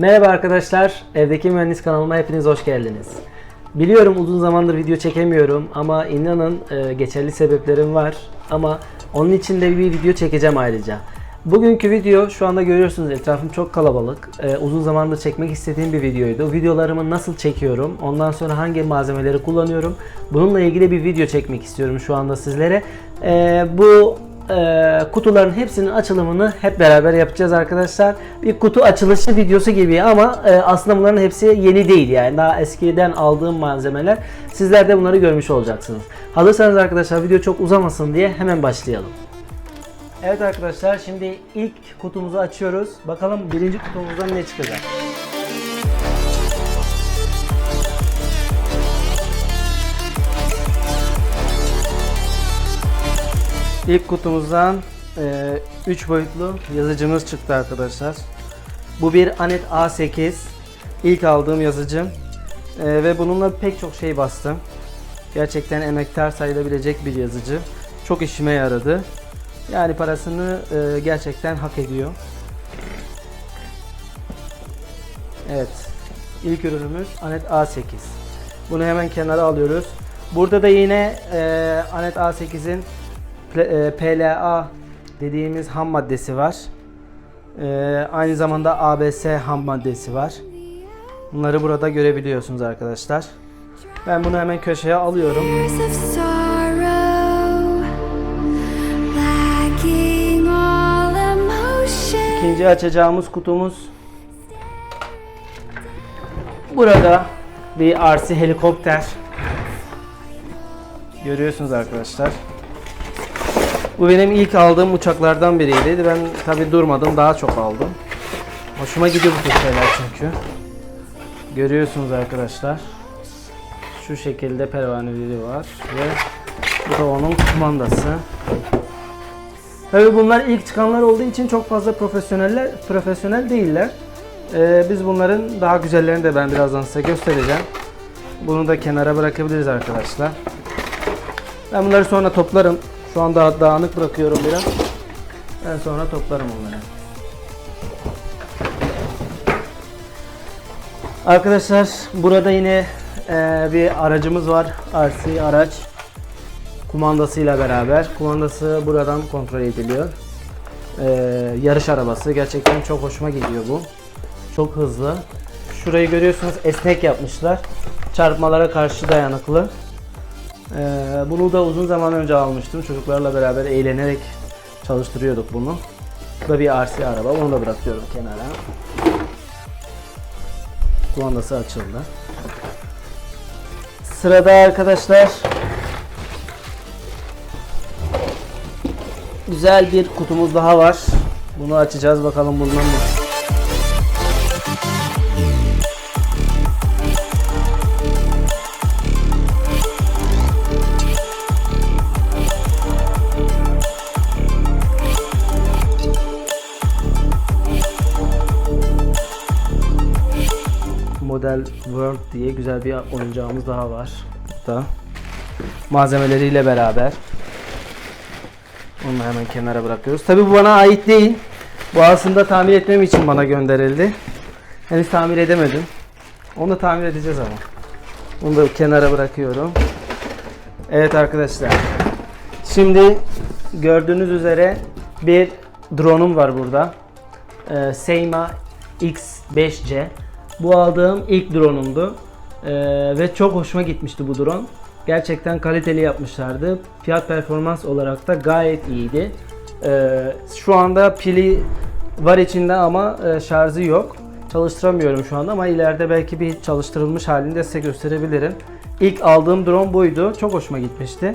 Merhaba arkadaşlar, Evdeki Mühendis kanalıma hepiniz hoş geldiniz. Biliyorum uzun zamandır video çekemiyorum ama inanın e, geçerli sebeplerim var. Ama onun için de bir video çekeceğim ayrıca. Bugünkü video şu anda görüyorsunuz etrafım çok kalabalık. E, uzun zamandır çekmek istediğim bir videoydu. Videolarımı nasıl çekiyorum, ondan sonra hangi malzemeleri kullanıyorum. Bununla ilgili bir video çekmek istiyorum şu anda sizlere. E, bu e, kutuların hepsinin açılımını hep beraber yapacağız arkadaşlar. Bir kutu açılışı videosu gibi ama e, aslında bunların hepsi yeni değil yani daha eskiden aldığım malzemeler. Sizler de bunları görmüş olacaksınız. Hazırsanız arkadaşlar video çok uzamasın diye hemen başlayalım. Evet arkadaşlar şimdi ilk kutumuzu açıyoruz. Bakalım birinci kutumuzdan ne çıkacak. İlk kutumuzdan 3 boyutlu yazıcımız çıktı arkadaşlar. Bu bir Anet A8. İlk aldığım yazıcım. E, ve bununla pek çok şey bastım. Gerçekten emektar sayılabilecek bir yazıcı. Çok işime yaradı. Yani parasını e, gerçekten hak ediyor. Evet. İlk ürünümüz Anet A8. Bunu hemen kenara alıyoruz. Burada da yine e, Anet A8'in Pl- e, PLA dediğimiz ham maddesi var. E, aynı zamanda ABS ham maddesi var. Bunları burada görebiliyorsunuz arkadaşlar. Ben bunu hemen köşeye alıyorum. İkinci açacağımız kutumuz burada bir RC helikopter. Görüyorsunuz arkadaşlar. Bu benim ilk aldığım uçaklardan biriydi. Ben tabi durmadım daha çok aldım. Hoşuma gidiyor bu tür şeyler çünkü. Görüyorsunuz arkadaşlar. Şu şekilde pervaneleri var ve bu da onun kumandası. Tabii bunlar ilk çıkanlar olduğu için çok fazla profesyoneller profesyonel değiller. Ee, biz bunların daha güzellerini de ben birazdan size göstereceğim. Bunu da kenara bırakabiliriz arkadaşlar. Ben bunları sonra toplarım. Şu anda dağınık bırakıyorum biraz. Ben sonra toplarım onları. Arkadaşlar burada yine e, bir aracımız var. RC araç kumandasıyla beraber. Kumandası buradan kontrol ediliyor. Ee, yarış arabası. Gerçekten çok hoşuma gidiyor bu. Çok hızlı. Şurayı görüyorsunuz esnek yapmışlar. Çarpmalara karşı dayanıklı. Ee, bunu da uzun zaman önce almıştım. Çocuklarla beraber eğlenerek çalıştırıyorduk bunu. Bu da bir RC araba. Onu da bırakıyorum kenara. Kumandası açıldı. Sırada arkadaşlar güzel bir kutumuz daha var. Bunu açacağız bakalım bundan ne. Model World diye güzel bir oyuncağımız daha var. Burada. Malzemeleriyle beraber. Onu hemen kenara bırakıyoruz. Tabi bu bana ait değil. Bu aslında tamir etmem için bana gönderildi. Henüz tamir edemedim. Onu da tamir edeceğiz ama. Bunu da kenara bırakıyorum. Evet arkadaşlar. Şimdi gördüğünüz üzere bir drone'um var burada. Ee, Seima X5C. Bu aldığım ilk drone'umdu. Ee, ve çok hoşuma gitmişti bu drone. Gerçekten kaliteli yapmışlardı. Fiyat performans olarak da gayet iyiydi. Ee, şu anda pili var içinde ama e, şarjı yok. Çalıştıramıyorum şu anda ama ileride belki bir çalıştırılmış halini de size gösterebilirim. İlk aldığım drone buydu. Çok hoşuma gitmişti.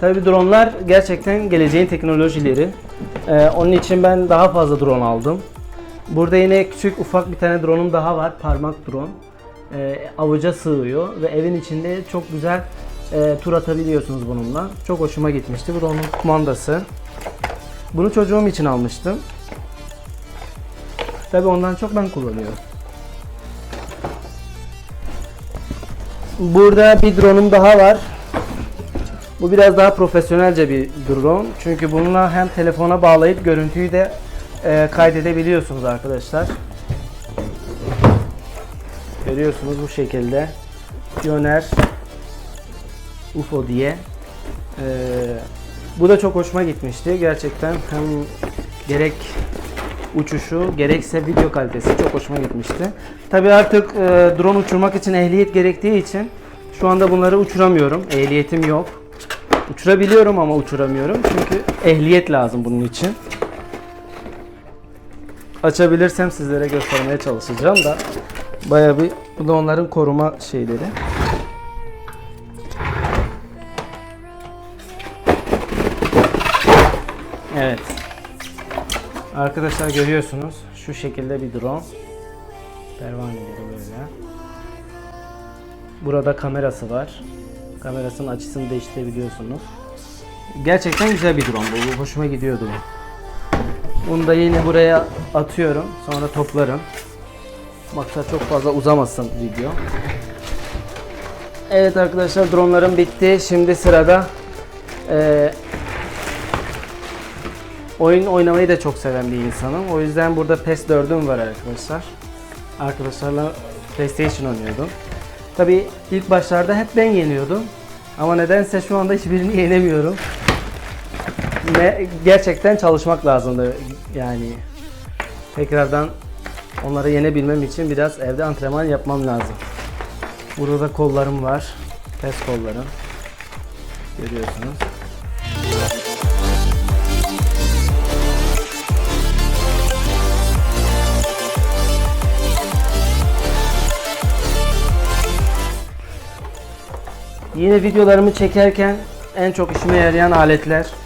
Tabii dronlar gerçekten geleceğin teknolojileri. Ee, onun için ben daha fazla drone aldım. Burada yine küçük ufak bir tane drone'um daha var. Parmak drone. Ee, avuca sığıyor ve evin içinde çok güzel e, tur atabiliyorsunuz bununla. Çok hoşuma gitmişti. Bu da onun kumandası. Bunu çocuğum için almıştım. Tabii ondan çok ben kullanıyorum. Burada bir drone'um daha var. Bu biraz daha profesyonelce bir drone. Çünkü bununla hem telefona bağlayıp görüntüyü de e, kaydedebiliyorsunuz arkadaşlar. Görüyorsunuz bu şekilde. Pioneer UFO diye. Ee, bu da çok hoşuma gitmişti. Gerçekten hem gerek uçuşu gerekse video kalitesi çok hoşuma gitmişti. Tabi artık e, drone uçurmak için ehliyet gerektiği için şu anda bunları uçuramıyorum. Ehliyetim yok. Uçurabiliyorum ama uçuramıyorum. Çünkü ehliyet lazım bunun için. Açabilirsem sizlere göstermeye çalışacağım da bayağı bir bu da onların koruma şeyleri. Evet. Arkadaşlar görüyorsunuz şu şekilde bir drone. Pervaneleri böyle. Burada kamerası var. Kamerasının açısını değiştirebiliyorsunuz. Gerçekten güzel bir drone bu hoşuma gidiyordu bu. Bunu da yine buraya atıyorum. Sonra toplarım. Maksat çok fazla uzamasın video. Evet arkadaşlar dronlarım bitti. Şimdi sırada eee Oyun oynamayı da çok seven bir insanım. O yüzden burada PES 4'üm var arkadaşlar. Arkadaşlarla PlayStation oynuyordum. Tabi ilk başlarda hep ben yeniyordum. Ama nedense şu anda hiçbirini yenemiyorum. Gerçekten çalışmak lazımdı yani. Tekrardan onları yenebilmem için biraz evde antrenman yapmam lazım. Burada da kollarım var. PES kollarım. Görüyorsunuz. Yine videolarımı çekerken en çok işime yarayan aletler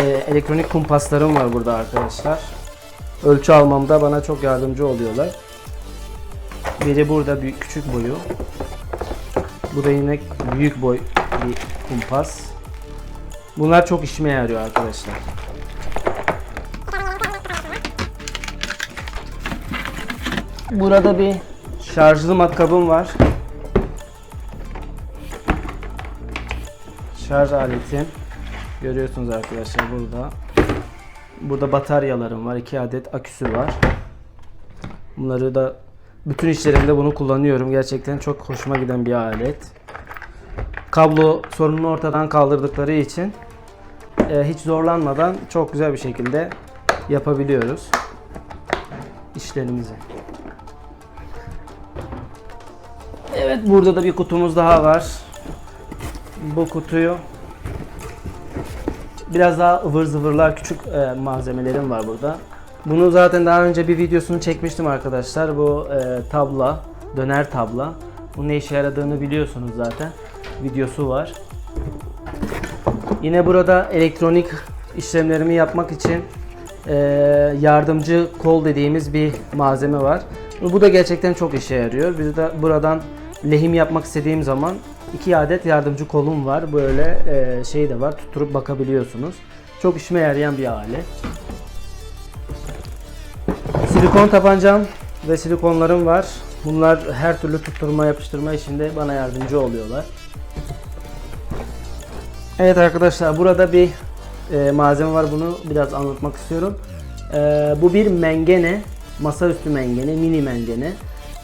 e, elektronik kumpaslarım var burada arkadaşlar. Ölçü almamda bana çok yardımcı oluyorlar. Biri burada büyük küçük boyu. Bu da yine büyük boy bir kumpas. Bunlar çok işime yarıyor arkadaşlar. Burada bir şarjlı matkabım var. Şarj aletim. Görüyorsunuz arkadaşlar burada. Burada bataryalarım var. 2 adet aküsü var. Bunları da bütün işlerimde bunu kullanıyorum. Gerçekten çok hoşuma giden bir alet. Kablo sorununu ortadan kaldırdıkları için e, hiç zorlanmadan çok güzel bir şekilde yapabiliyoruz işlerimizi. Evet burada da bir kutumuz daha var. Bu kutuyu biraz daha ıvır zıvırlar küçük e, malzemelerim var burada. Bunu zaten daha önce bir videosunu çekmiştim arkadaşlar. Bu e, tabla, döner tabla. Bunun ne işe yaradığını biliyorsunuz zaten. Videosu var. Yine burada elektronik işlemlerimi yapmak için e, yardımcı kol dediğimiz bir malzeme var. Bu da gerçekten çok işe yarıyor. Biz de buradan lehim yapmak istediğim zaman iki adet yardımcı kolum var. Böyle e, şey de var. Tutturup bakabiliyorsunuz. Çok işime yarayan bir alet. Silikon tabancam ve silikonlarım var. Bunlar her türlü tutturma yapıştırma işinde bana yardımcı oluyorlar. Evet arkadaşlar burada bir e, malzeme var bunu biraz anlatmak istiyorum. E, bu bir mengene, masaüstü mengene, mini mengene.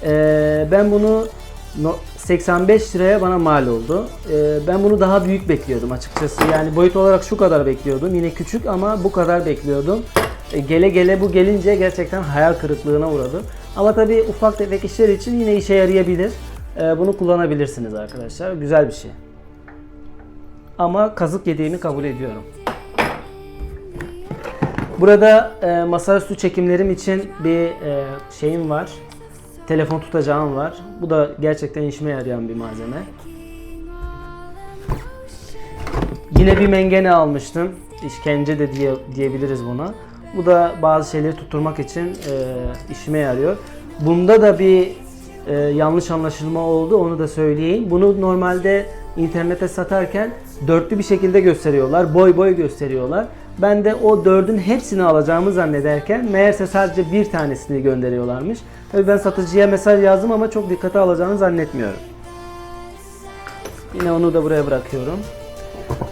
E, ben bunu no- 85 liraya bana mal oldu. E, ben bunu daha büyük bekliyordum açıkçası. Yani boyut olarak şu kadar bekliyordum. Yine küçük ama bu kadar bekliyordum. E, gele gele bu gelince gerçekten hayal kırıklığına uğradım. Ama tabii ufak tefek işler için yine işe yarayabilir. E, bunu kullanabilirsiniz arkadaşlar. Güzel bir şey. Ama kazık yediğimi kabul ediyorum. Burada e, masaüstü çekimlerim için bir e, şeyim var. Telefon tutacağım var. Bu da gerçekten işime yarayan bir malzeme. Yine bir mengene almıştım. İşkence de diye, diyebiliriz buna. Bu da bazı şeyleri tutturmak için e, işime yarıyor. Bunda da bir e, yanlış anlaşılma oldu onu da söyleyeyim. Bunu normalde internete satarken dörtlü bir şekilde gösteriyorlar. Boy boy gösteriyorlar. Ben de o dördün hepsini alacağımı zannederken meğerse sadece bir tanesini gönderiyorlarmış. Tabii ben satıcıya mesaj yazdım ama çok dikkate alacağını zannetmiyorum. Yine onu da buraya bırakıyorum.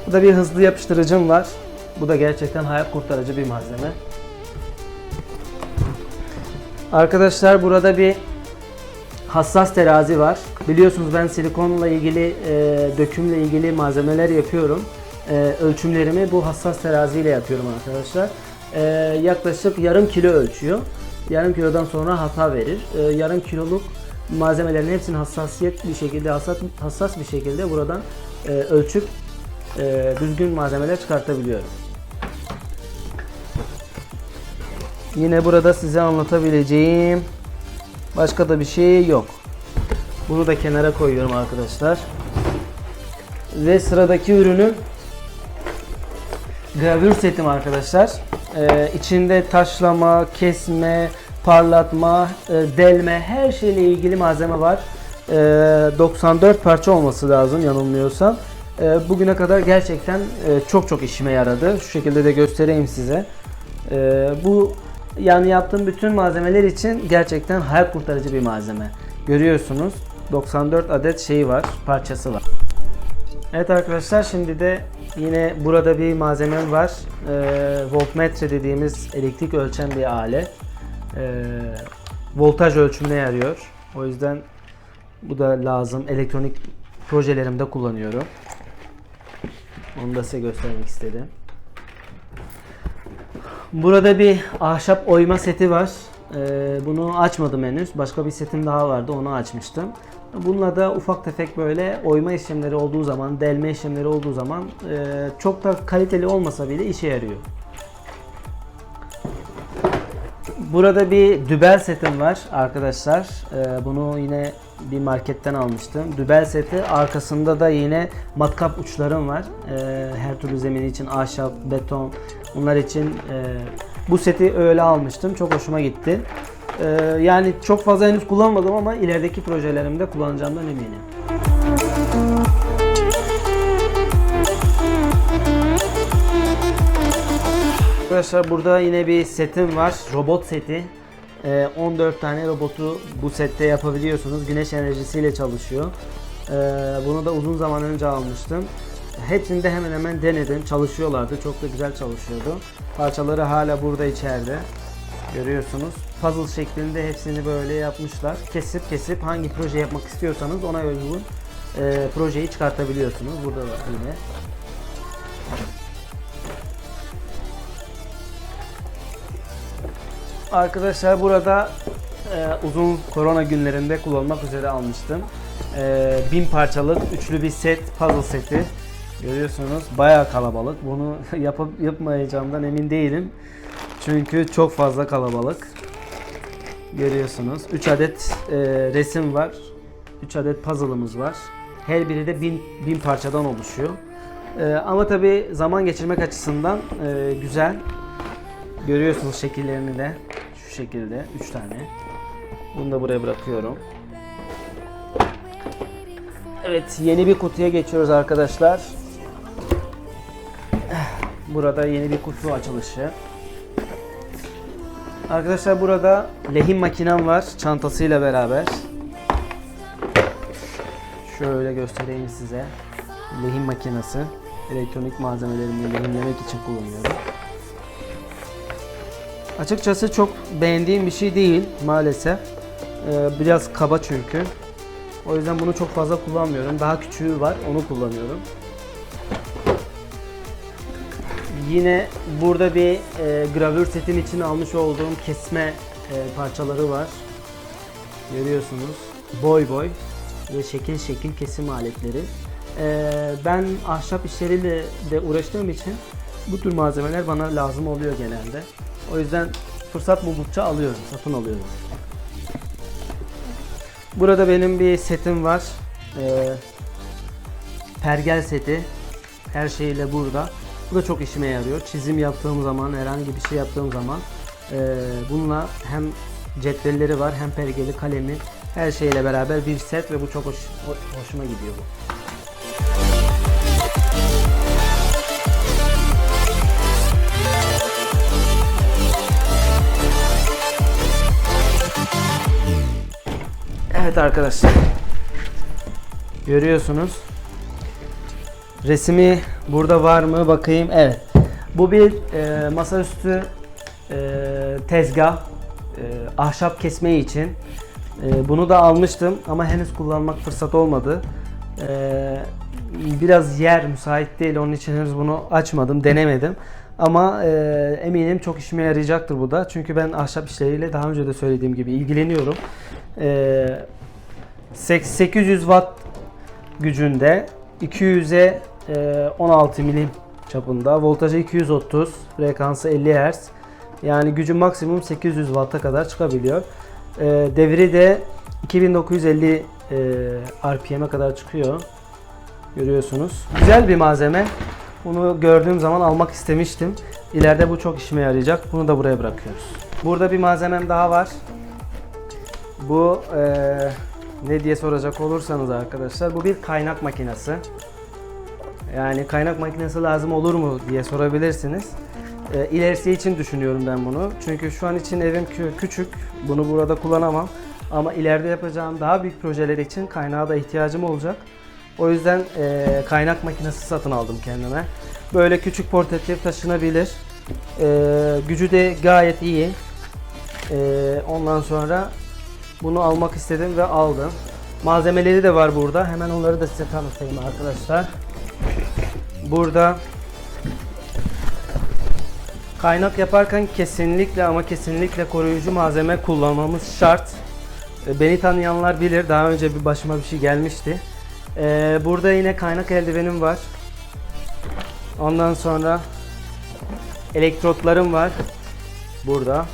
Burada bir hızlı yapıştırıcım var. Bu da gerçekten hayat kurtarıcı bir malzeme. Arkadaşlar burada bir hassas terazi var. Biliyorsunuz ben silikonla ilgili, e, dökümle ilgili malzemeler yapıyorum. E, ölçümlerimi bu hassas teraziyle yapıyorum arkadaşlar. E, yaklaşık yarım kilo ölçüyor. Yarım kilodan sonra hata verir. E, yarım kiloluk malzemelerin hepsini hassasiyet bir şekilde hassas, hassas bir şekilde buradan e, ölçüp e, düzgün malzemeler çıkartabiliyorum. Yine burada size anlatabileceğim başka da bir şey yok. Bunu da kenara koyuyorum arkadaşlar. Ve sıradaki ürünüm gravür setim arkadaşlar. Ee, içinde taşlama, kesme, parlatma, e, delme her şeyle ilgili malzeme var. Ee, 94 parça olması lazım yanılmıyorsam. Ee, bugüne kadar gerçekten e, çok çok işime yaradı. Şu şekilde de göstereyim size. Ee, bu yani yaptığım bütün malzemeler için gerçekten hayat kurtarıcı bir malzeme. Görüyorsunuz 94 adet şey var, parçası var. Evet arkadaşlar şimdi de yine burada bir malzemem var. Ee, voltmetre dediğimiz elektrik ölçen bir alet. Ee, voltaj ölçümüne yarıyor. O yüzden bu da lazım. Elektronik projelerimde kullanıyorum. Onu da size göstermek istedim. Burada bir ahşap oyma seti var. Ee, bunu açmadım henüz. Başka bir setim daha vardı. Onu açmıştım. Bununla da ufak tefek böyle oyma işlemleri olduğu zaman, delme işlemleri olduğu zaman e, çok da kaliteli olmasa bile işe yarıyor. Burada bir dübel setim var arkadaşlar. Ee, bunu yine bir marketten almıştım. Dübel seti arkasında da yine matkap uçlarım var. Ee, her türlü zemin için ahşap, beton bunlar için e, bu seti öyle almıştım. Çok hoşuma gitti. Ee, yani çok fazla henüz kullanmadım ama ilerideki projelerimde kullanacağımdan eminim. Arkadaşlar burada yine bir setim var. Robot seti. Ee, 14 tane robotu bu sette yapabiliyorsunuz. Güneş enerjisiyle çalışıyor. Ee, bunu da uzun zaman önce almıştım. Hepsini de hemen hemen denedim. Çalışıyorlardı. Çok da güzel çalışıyordu. Parçaları hala burada içeride. Görüyorsunuz. Puzzle şeklinde hepsini böyle yapmışlar. Kesip kesip hangi proje yapmak istiyorsanız ona uygun e, projeyi çıkartabiliyorsunuz. Burada da yine. Arkadaşlar burada e, uzun korona günlerinde kullanmak üzere almıştım. E, bin parçalık üçlü bir set, puzzle seti. Görüyorsunuz bayağı kalabalık. Bunu yapıp yapmayacağımdan emin değilim. Çünkü çok fazla kalabalık. Görüyorsunuz. 3 adet e, resim var. 3 adet puzzle'ımız var. Her biri de bin, bin parçadan oluşuyor. E, ama tabi zaman geçirmek açısından e, güzel. Görüyorsunuz şekillerini de. Şu şekilde 3 tane. Bunu da buraya bırakıyorum. Evet yeni bir kutuya geçiyoruz arkadaşlar. Burada yeni bir kutu açılışı. Arkadaşlar burada lehim makinem var çantasıyla beraber. Şöyle göstereyim size. Lehim makinesi. Elektronik malzemelerimi lehimlemek için kullanıyorum. Açıkçası çok beğendiğim bir şey değil maalesef. Ee, biraz kaba çünkü. O yüzden bunu çok fazla kullanmıyorum. Daha küçüğü var, onu kullanıyorum. Yine burada bir e, gravür setin için almış olduğum kesme e, parçaları var. Görüyorsunuz. Boy boy ve şekil şekil kesim aletleri. E, ben ahşap işleriyle de uğraştığım için bu tür malzemeler bana lazım oluyor genelde. O yüzden fırsat buldukça alıyorum, satın alıyorum. Burada benim bir setim var. Ee, pergel seti. Her şeyle burada. Bu da çok işime yarıyor. Çizim yaptığım zaman, herhangi bir şey yaptığım zaman ee, bununla hem cetvelleri var hem pergeli kalemi her şeyle beraber bir set ve bu çok hoş, ho- hoşuma gidiyor bu. Evet arkadaşlar. Görüyorsunuz. Resmi burada var mı bakayım. Evet. Bu bir e, masaüstü e, tezgah. ahşap kesme için. E, bunu da almıştım ama henüz kullanmak fırsat olmadı. E, biraz yer müsait değil onun için henüz bunu açmadım, denemedim. Ama e, eminim çok işime yarayacaktır bu da. Çünkü ben ahşap işleriyle daha önce de söylediğim gibi ilgileniyorum. E, 800 watt gücünde 200'e e, 16 milim çapında voltajı 230 frekansı 50 Hz yani gücü maksimum 800 watt'a kadar çıkabiliyor. E, devri de 2950 e, RPM'e kadar çıkıyor. Görüyorsunuz. Güzel bir malzeme. Bunu gördüğüm zaman almak istemiştim. İleride bu çok işime yarayacak. Bunu da buraya bırakıyoruz. Burada bir malzemem daha var. Bu eee, ne diye soracak olursanız arkadaşlar bu bir kaynak makinesi. Yani kaynak makinesi lazım olur mu diye sorabilirsiniz. Eee ilerisi için düşünüyorum ben bunu. Çünkü şu an için evim kü- küçük. Bunu burada kullanamam. Ama ileride yapacağım daha büyük projeler için kaynağa da ihtiyacım olacak. O yüzden eee, kaynak makinesi satın aldım kendime. Böyle küçük portatif taşınabilir. Eee, gücü de gayet iyi. Eee, ondan sonra bunu almak istedim ve aldım. Malzemeleri de var burada. Hemen onları da size tanıtayım arkadaşlar. Burada kaynak yaparken kesinlikle ama kesinlikle koruyucu malzeme kullanmamız şart. E, Beni tanıyanlar bilir. Daha önce bir başıma bir şey gelmişti. E, burada yine kaynak eldivenim var. Ondan sonra elektrotlarım var. Burada.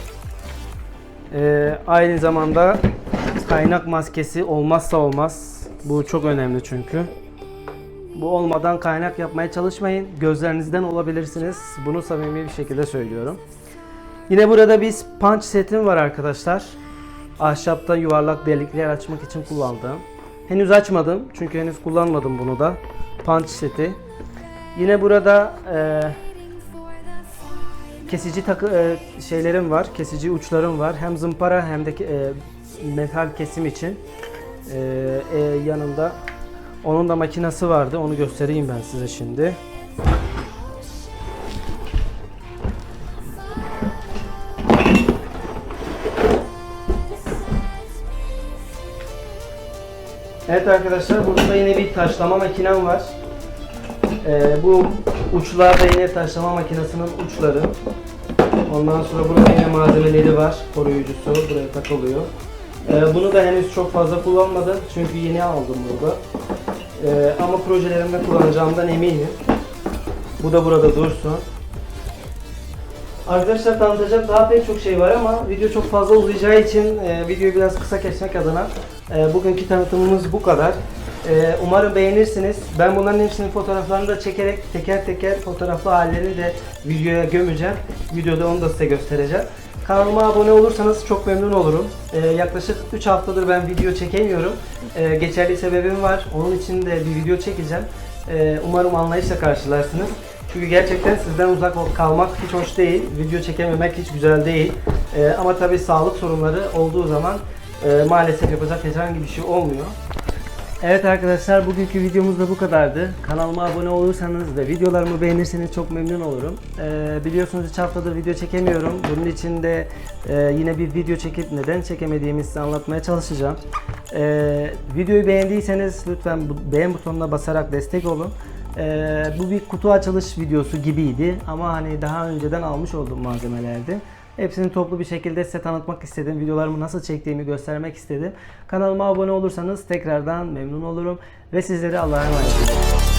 Ee, aynı zamanda kaynak maskesi olmazsa olmaz. Bu çok önemli çünkü. Bu olmadan kaynak yapmaya çalışmayın. Gözlerinizden olabilirsiniz. Bunu samimi bir şekilde söylüyorum. Yine burada bir punch setim var arkadaşlar. Ahşapta yuvarlak delikler açmak için kullandığım. Henüz açmadım çünkü henüz kullanmadım bunu da. Punch seti. Yine burada eee kesici takı e, şeylerim var, kesici uçlarım var. Hem zımpara hem de e, metal kesim için. E, e, yanında onun da makinesi vardı. Onu göstereyim ben size şimdi. Evet arkadaşlar burada da yine bir taşlama makinem var. Ee, bu uçlar da yine taşlama makinesinin uçları. Ondan sonra burada yine malzemeleri var. Koruyucusu buraya takılıyor. Ee, bunu da henüz çok fazla kullanmadım. Çünkü yeni aldım burada. Ee, ama projelerimde kullanacağımdan eminim. Bu da burada dursun. Arkadaşlar tanıtacak daha pek çok şey var ama video çok fazla uzayacağı için e, videoyu biraz kısa kesmek adına e, bugünkü tanıtımımız bu kadar. E, umarım beğenirsiniz. Ben bunların hepsinin fotoğraflarını da çekerek teker teker fotoğraflı hallerini de videoya gömeceğim. Videoda onu da size göstereceğim. Kanalıma abone olursanız çok memnun olurum. E, yaklaşık 3 haftadır ben video çekemiyorum. E, geçerli sebebim var. Onun için de bir video çekeceğim. E, umarım anlayışla karşılarsınız. Çünkü gerçekten sizden uzak kalmak hiç hoş değil. Video çekememek hiç güzel değil. Ee, ama tabii sağlık sorunları olduğu zaman e, maalesef yapacak herhangi bir şey olmuyor. Evet arkadaşlar bugünkü videomuz da bu kadardı. Kanalıma abone olursanız ve videolarımı beğenirseniz çok memnun olurum. Ee, biliyorsunuz 3 haftadır video çekemiyorum. Bunun için de e, yine bir video çekip neden çekemediğimi size anlatmaya çalışacağım. Ee, videoyu beğendiyseniz lütfen beğen butonuna basarak destek olun. Ee, bu bir kutu açılış videosu gibiydi ama hani daha önceden almış olduğum malzemelerdi. Hepsini toplu bir şekilde size tanıtmak istedim. Videolarımı nasıl çektiğimi göstermek istedim. Kanalıma abone olursanız tekrardan memnun olurum ve sizleri Allah'a emanet ediyorum.